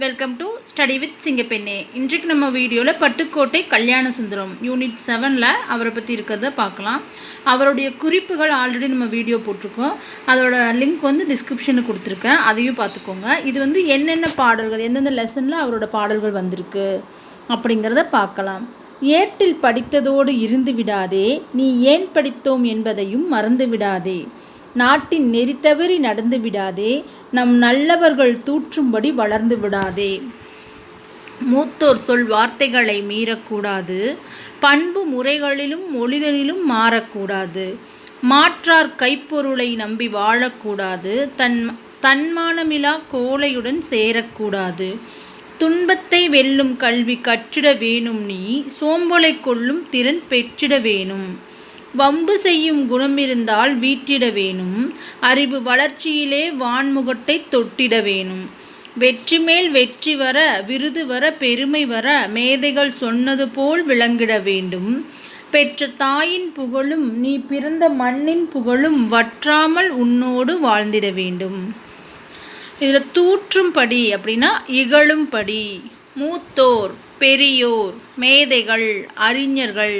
Welcome to study with Singappenne இன்றைக்கு நம்ம வீடியோவில் பட்டுக்கோட்டை கல்யாண சுந்தரம் யூனிட் செவனில் அவரை பற்றி இருக்கிறத பார்க்கலாம். அவருடைய குறிப்புகள் ஆல்ரெடி நம்ம வீடியோ போட்டிருக்கோம். அதோட லிங்க் வந்து டிஸ்கிரிப்ஷனில் கொடுத்துருக்கேன். அதையும் பார்த்துக்கோங்க. இது வந்து என்னென்ன பாடல்கள் எந்தெந்த லெசனில் அவரோட பாடல்கள் வந்திருக்கு அப்படிங்கிறத பார்க்கலாம். ஏட்டில் படித்ததோடு இருந்து விடாதே நீ ஏன் படித்தோம் என்பதையும் மறந்து விடாதே. நாட்டின் நெறி தவறி நடந்து விடாதே நம் நல்லவர்கள் தூற்றும்படி வளர்ந்து விடாதே. மூத்தோர் சொல் வார்த்தைகளை மீறக்கூடாது பண்பு முறைகளிலும் மொழிதலிலும் மாறக்கூடாது. மாற்றார் கைப்பொருளை நம்பி வாழக்கூடாது தன் தன்மானமிலா கோலையுடன் சேரக்கூடாது. துன்பத்தை வெல்லும் கல்வி கற்றிட வேணும் நீ சோம்பலை கொள்ளும் திறன் பெற்றிட வேணும். வம்பு செய்யும் குணமிருந்தால் வீற்றிட வேணும். அறிவு வளர்ச்சியிலே வான்முகட்டை தொட்டிட வேணும். வெற்றி மேல் வெற்றி வர விருது வர பெருமை வர மேதைகள் சொன்னது போல் விளங்கிட வேண்டும். பெற்ற தாயின் புகழும் நீ பிறந்த மண்ணின் புகழும் வற்றாமல் உன்னோடு வாழ்ந்திட வேண்டும். இதில் தூற்றும்படி அப்படின்னா இகழும்படி. மூத்தோர் பெரியோர் மேதைகள் அறிஞர்கள்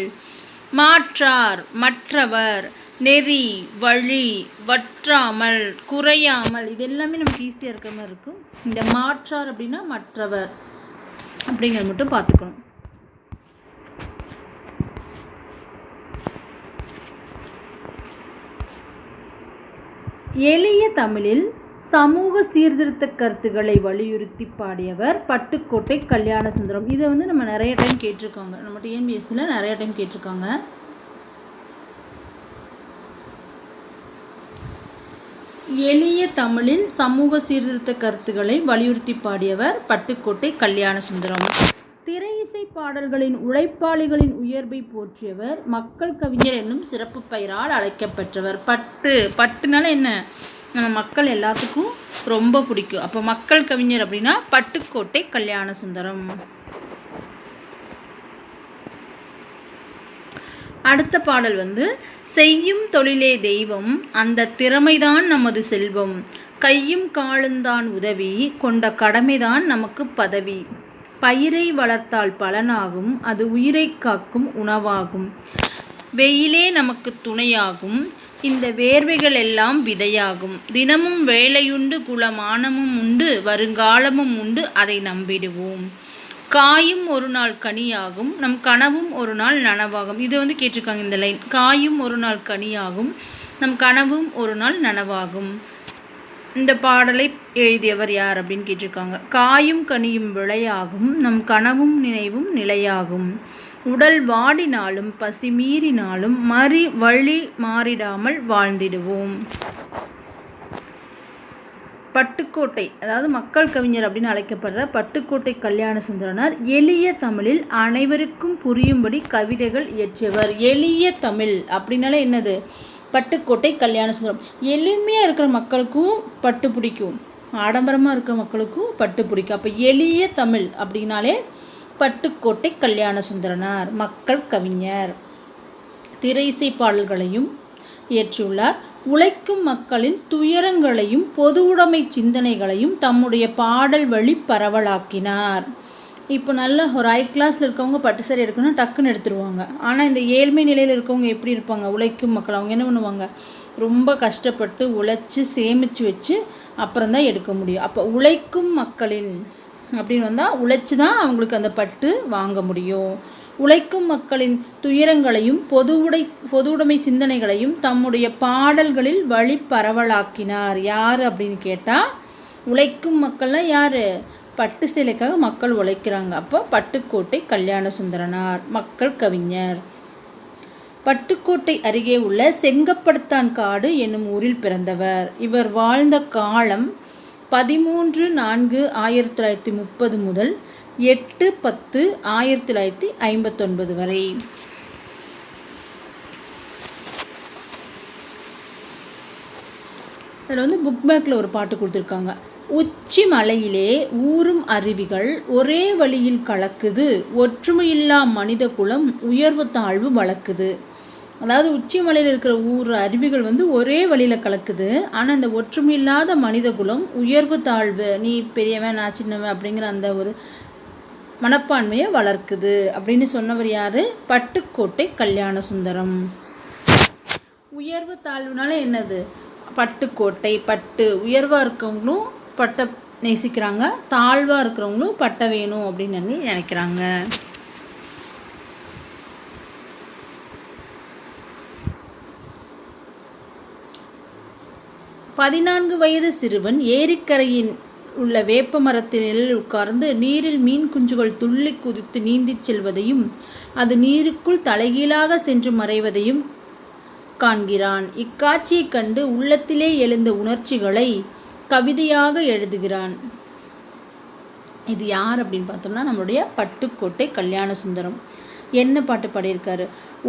மாற்றார் மற்றவர். நெறி வழி வற்றாமல் குறையாமல் இது எல்லாமே நமக்கு ஈஸியாக இருக்கிற மாதிரி இருக்கும். இந்த மாற்றார் அப்படின்னா மற்றவர். அப்படிங்கிறது மட்டும் பார்த்துக்கணும். எளிய தமிழில் சமூக சீர்திருத்த கருத்துக்களை வலியுறுத்தி பாடியவர் பட்டுக்கோட்டை கல்யாண சுந்தரம் இதை வந்து நம்ம நிறைய டைம் கேட்டிருக்காங்க. நம்ம டிஎன்பிஎஸ்சியில் நிறைய டைம் கேட்டிருக்காங்க. எளிய தமிழில் சமூக சீர்திருத்த கருத்துக்களை வலியுறுத்தி பாடியவர் பட்டுக்கோட்டை கல்யாண சுந்தரம் திரை இசை பாடல்களின் உழைப்பாளிகளின் உயர்வை போற்றியவர் மக்கள் கவிஞர் என்னும் சிறப்பு பெயரால் அழைக்கப்பெற்றவர். பட்டு பட்டுனால என்ன? நம்ம மக்கள் எல்லாத்துக்கும் ரொம்ப பிடிக்கும். அப்போ மக்கள் கவிஞர் அப்படின்னா பட்டுக்கோட்டை கல்யாண சுந்தரம். அடுத்த பாடல் வந்து செய்யும் தொழிலே தெய்வம் அந்த திறமைதான் நமது செல்வம். கையும் காலுந்தான் உதவி கொண்ட கடமைதான் நமக்கு பதவி. பயிரை வளர்த்தால் பலனாகும் அது உயிரை காக்கும் உணவாகும். வெயிலே நமக்கு துணையாகும் இந்த வேர்வைகள் எல்லாம் விதையாகும். தினமும் வேலையுண்டு குலமானமும் உண்டு வருங்காலமும் உண்டு அதை நம்பிடுவோம். காயும் ஒரு நாள் கனியாகும் நம் கனவும் ஒரு நாள் நனவாகும். இது வந்து கேட்டிருக்காங்க இந்த லைன். காயும் ஒரு நாள் கனியாகும் நம் கனவும் ஒரு நாள் நனவாகும். இந்த பாடலை எழுதியவர் யார் அப்படின்னு கேட்டிருக்காங்க. காயும் கனியும் விளையாகும் நம் கனவும் நினைவும் நிலையாகும். உடல் வாடினாலும் பசி மீறினாலும் மறி வழி மாறிடாமல் வாழ்ந்திடுவோம். பட்டுக்கோட்டை அதாவது மக்கள் கவிஞர் அப்படின்னு அழைக்கப்படுற பட்டுக்கோட்டை கல்யாண சுந்தரனார் எளிய தமிழில் அனைவருக்கும் புரியும்படி கவிதைகள் இயற்றியவர். எளிய தமிழ் அப்படின்னாலே என்னது? பட்டுக்கோட்டை கல்யாண சுந்தரம். எளிமையாக இருக்கிற மக்களுக்கும் பட்டு பிடிக்கும். ஆடம்பரமாக இருக்கிற மக்களுக்கும் பட்டு பிடிக்கும். அப்போ எளிய தமிழ் அப்படின்னாலே பட்டுக்கோட்டை கல்யாண சுந்தரனார் மக்கள் கவிஞர். திரை இசை பாடல்களையும் இயற்றியுள்ளார். உழைக்கும் மக்களின் துயரங்களையும் பொது உடைமை சிந்தனைகளையும் தம்முடைய பாடல் வழி பரவலாக்கினார். இப்போ நல்ல ஒரு ஹை கிளாஸில் இருக்கவங்க பட்டு சரி எடுக்கணும்னா டக்குன்னு எடுத்துருவாங்க. ஆனால் இந்த ஏழ்மை நிலையில் இருக்கவங்க எப்படி இருப்பாங்க? உழைக்கும் மக்கள் அவங்க என்ன பண்ணுவாங்க? ரொம்ப கஷ்டப்பட்டு உழைச்சி சேமித்து வச்சு அப்புறம் தான் எடுக்க முடியும். அப்போ உழைக்கும் மக்களின் அப்படின்னு வந்தால் உழைச்சி தான் அவங்களுக்கு அந்த பட்டு வாங்க முடியும். உழைக்கும் மக்களின் துயரங்களையும் பொது உடை பொது உடைமை சிந்தனைகளையும் தம்முடைய பாடல்களில் வழி பரவலாக்கினார் யார் அப்படின்னு கேட்டால் உழைக்கும் மக்கள்லாம் யார்? பட்டு சேலைக்காக மக்கள் உழைக்கிறாங்க. அப்போ பட்டுக்கோட்டை கல்யாண சுந்தரனார் மக்கள் கவிஞர். பட்டுக்கோட்டை அருகே உள்ள செங்கப்படுத்தான் காடு என்னும் ஊரில் பிறந்தவர். இவர் வாழ்ந்த காலம் பதிமூன்று நான்கு ஆயிரத்தி தொள்ளாயிரத்தி முப்பது முதல் எட்டு பத்து ஆயிரத்தி தொள்ளாயிரத்தி ஐம்பத்தொன்பது வரை. இதில் வந்து புக் பேக்கில் ஒரு பாட்டு கொடுத்துருக்காங்க. உச்சி மலையிலே ஊறும் அருவிகள் ஒரே வழியில் கலக்குது. ஒற்றுமையில்லா மனித குலம் உயர்வு தாழ்வு வளர்க்குது. அதாவது உச்சி மலையில் இருக்கிற ஊர் அருவிகள் வந்து ஒரே வழியில் கலக்குது. ஆனால் இந்த ஒற்றுமையில்லாத மனித குலம் உயர்வு தாழ்வு நீ பெரியவன் நான் சின்னவன் அப்படிங்கிற அந்த ஒரு மனப்பான்மையை வளர்க்குது. அப்படின்னு சொன்னவர் யார்? பட்டுக்கோட்டை கல்யாண சுந்தரம் உயர்வு தாழ்வுனால என்னது? பட்டுக்கோட்டை பட்டு. உயர்வாக இருக்கவங்களும் பட்டை நேசிக்கிறாங்க தாழ்வாக இருக்கிறவங்களும் பட்டை வேணும் அப்படின்னு சொல்லி நினைக்கிறாங்க. பதினான்கு வயது சிறுவன் ஏரிக்கரையின் உள்ள வேப்ப மரத்தினில் உட்கார்ந்து நீரில் மீன் குஞ்சுகள் துள்ளி குதித்து நீந்திச் செல்வதையும் அது நீருக்குள் தலைகீழாக சென்று மறைவதையும் காண்கிறான். இக்காட்சியைக் கண்டு உள்ளத்திலே எழுந்த உணர்ச்சிகளை கவிதையாக எழுதுகிறான். இது யார் அப்படின்னு பார்த்தோம்னா நம்மளுடைய பட்டுக்கோட்டை கல்யாண சுந்தரம். என்ன பாட்டு பாடியிருக்காரு?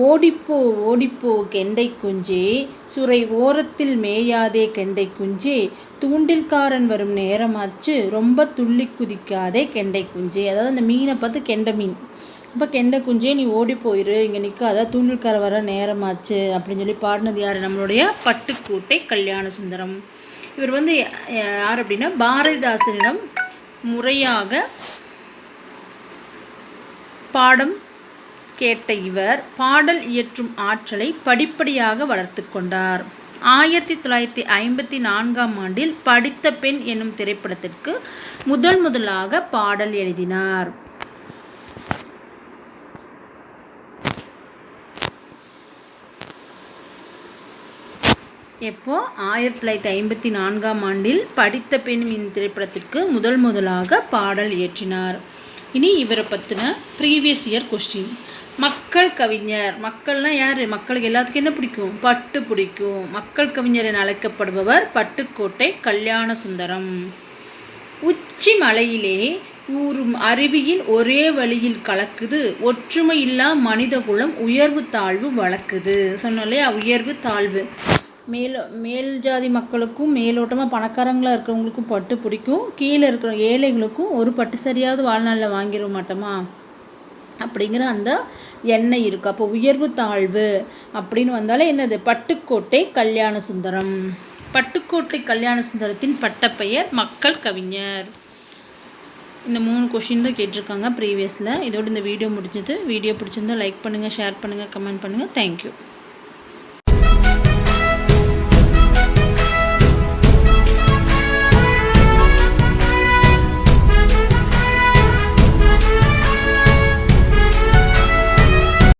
ஓடிப்போ ஓடிப்போ கெண்டை குஞ்சே சுரை ஓரத்தில் மேயாதே கெண்டை குஞ்சே தூண்டில்காரன் வரும் நேரமாச்சு ரொம்ப துள்ளி குதிக்காதே கெண்டை குஞ்சே. அதாவது அந்த மீனை பார்த்து கெண்டை மீன். இப்போ கெண்டை குஞ்சே நீ ஓடி போயிரு இங்கே நிற்காத தூண்டில்கார வர நேரமாச்சு அப்படின்னு சொல்லி பாடினது யார்? நம்மளுடைய பட்டுக்கோட்டை கல்யாண சுந்தரம். இவர் வந்து யார் அப்படின்னா பாரதிதாசனிடம் முறையாக பாடம் கேட்ட இவர் பாடல் இயற்றும் ஆற்றலை படிப்படியாக வளர்த்து கொண்டார். ஆயிரத்தி தொள்ளாயிரத்தி ஐம்பத்தி நான்காம் ஆண்டில் படித்த பெண் என்னும் திரைப்படத்திற்கு முதல் முதலாக பாடல் எழுதினார். எப்போ? ஆயிரத்தி தொள்ளாயிரத்தி ஐம்பத்தி நான்காம் ஆண்டில் படித்த பெண் இந்த திரைப்படத்திற்கு முதல் முதலாக பாடல் இயற்றினார். இனி இவரை பற்றின ப்ரீவியஸ் இயர் கொஸ்டின் மக்கள் கவிஞர் மக்கள்னால் யார்? மக்களுக்கு எல்லாத்துக்கும் என்ன பிடிக்கும்? பட்டு பிடிக்கும். மக்கள் கவிஞர் என அழைக்கப்படுபவர் பட்டுக்கோட்டை கல்யாண சுந்தரம் உச்சி மலையிலே ஊறும் அருவியின் ஒரே வழியில் கலக்குது. ஒற்றுமை இல்லா மனித குலம் உயர்வு தாழ்வு வளர்க்குது. சொன்னோம் இல்லையா? உயர்வு தாழ்வு. மேல் மேல் ஜாதி மக்களுக்கும் மேலோட்டமாக பணக்காரங்களாக இருக்கிறவங்களுக்கும் பட்டு பிடிக்கும். கீழே இருக்கிற ஏழைகளுக்கும் ஒரு பட்டு சரியாவது வாழ்நாளில் வாங்கிட மாட்டோமா? அப்படிங்கிற அந்த எண்ணெய் இருக்குது அப்போ உயர்வு தாழ்வு அப்படின்னு வந்தாலே என்னது? பட்டுக்கோட்டை கல்யாண சுந்தரம். பட்டுக்கோட்டை கல்யாண சுந்தரத்தின் பட்டப்பெயர் மக்கள் கவிஞர். இந்த மூணு கொஷின் தான் கேட்டிருக்காங்க ப்ரீவியஸில் இதோடு இந்த வீடியோ முடிஞ்சது. வீடியோ பிடிச்சிருந்தா லைக் பண்ணுங்கள் ஷேர் பண்ணுங்கள் கமெண்ட் பண்ணுங்கள் தேங்க்யூ